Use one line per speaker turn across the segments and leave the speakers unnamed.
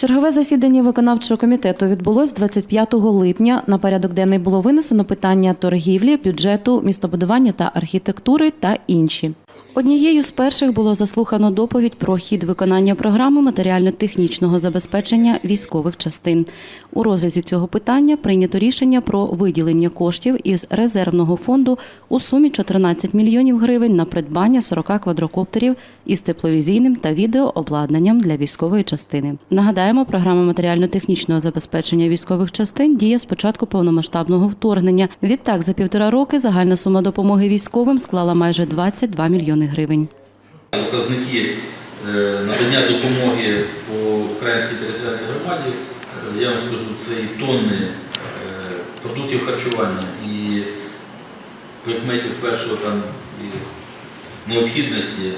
Чергове засідання виконавчого комітету відбулось 25 липня. На порядок денний було винесено питання торгівлі, бюджету, містобудування та архітектури та інші. Однією з перших було заслухано доповідь про хід виконання програми матеріально-технічного забезпечення військових частин. У розрізі цього питання прийнято рішення про виділення коштів із резервного фонду у сумі 14 мільйонів гривень на придбання 40 квадрокоптерів із тепловізійним та відеообладнанням для військової частини. Нагадаємо, програма матеріально-технічного забезпечення військових частин діє з початку повномасштабного вторгнення. Відтак, за півтора роки загальна сума допомоги військовим склала майже 22 мільйони гривень.
Показники е, надання допомоги по українській територіальній громаді, е, я вам скажу, це і тонни е, продуктів харчування і предметів першого там необхідності,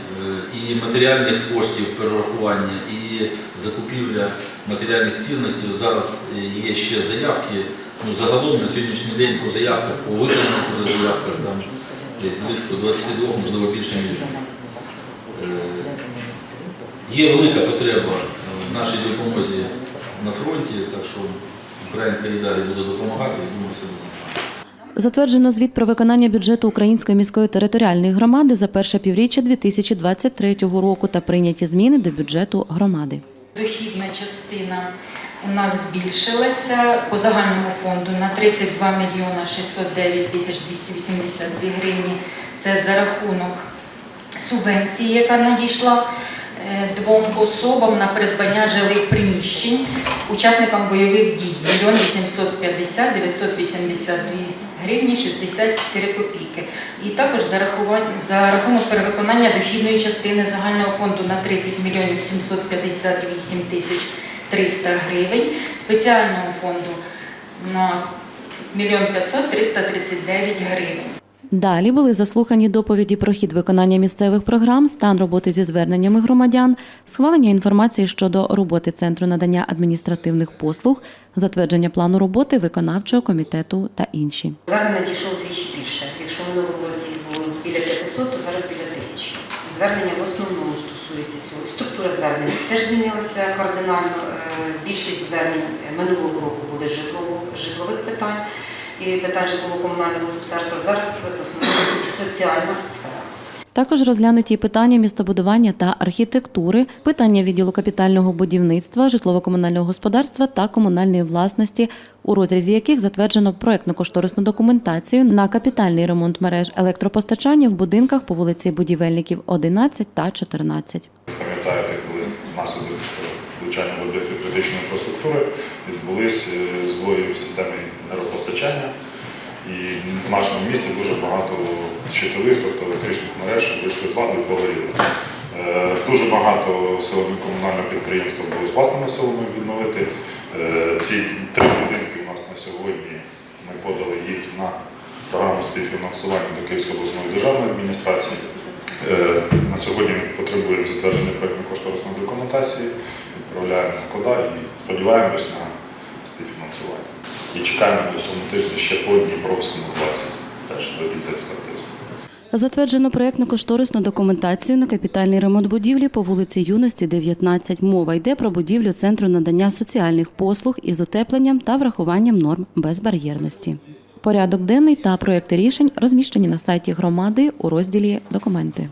і матеріальних коштів перерахування, і закупівля матеріальних цінностей. Зараз є ще заявки. Ну, загалом на сьогоднішній день по заявках, по виконаних заявках там десь близько 22, можливо більше мільйонів. Е, Є велика потреба в нашій допомозі на фронті, так що Українка і далі буде допомагати, і думаю, все буде.
Затверджено звіт про виконання бюджету Української міської територіальної громади за перше півріччя 2023 року та прийняті зміни до бюджету громади.
Дохідна частина у нас збільшилася по загальному фонду на 32 мільйона 609 тисяч 282 гривні. Це за рахунок субвенції, яка надійшла е, двом особам на придбання жилих приміщень учасникам бойових дій 1 850 982 гривні 64 копійки. І також за, рахувань- за рахунок перевиконання дохідної частини загального фонду на 30 мільйонів 758 тисяч 300 гривень, спеціального фонду на 1 500 339 гривень.
Далі були заслухані доповіді про хід виконання місцевих програм, стан роботи зі зверненнями громадян, схвалення інформації щодо роботи Центру надання адміністративних послуг, затвердження плану роботи виконавчого комітету та інші.
Звернення дійшло вдвічі більше. Якщо в минулому році їх було біля 500, то зараз біля 1000. Звернення в основному стосується цього. Структура звернень теж змінилася кардинально. Більшість звернень минулого року були з житлових питань і питань житлово-комунального господарства. Зараз соціальна сфера.
Також розглянуті питання містобудування та архітектури, питання відділу капітального будівництва, житлово-комунального господарства та комунальної власності, у розрізі яких затверджено проектно-кошторисну документацію на капітальний ремонт мереж електропостачання в будинках по вулиці Будівельників 11 та 14.
Пам'ятаєте, коли внаслідок влучання в об'єкти критичної інфраструктури відбулись е, збої в системі енергопостачання. І в нашому місті дуже багато щитових, тобто електричних мереж вийшли з ладу і погоріли. Е, Дуже багато силами комунального підприємства були з власними силами відновити. Е, Ці три будинки у нас на сьогодні ми подали їх на програму співфінансування до Київської обласної державної адміністрації. Е, На сьогодні ми потребуємо затвердження проєктно-кошторисної документації, відправляємо кода і сподіваємось на співфінансування. І чекаємо до цього тижня ще по одній просимо 20, теж до кінця експертизи.
Затверджено проєктно-кошторисну документацію на капітальний ремонт будівлі по вулиці Юності, 19. Мова йде про будівлю Центру надання соціальних послуг із утепленням та врахуванням норм безбар'єрності. Порядок денний та проекти рішень розміщені на сайті громади у розділі Документи.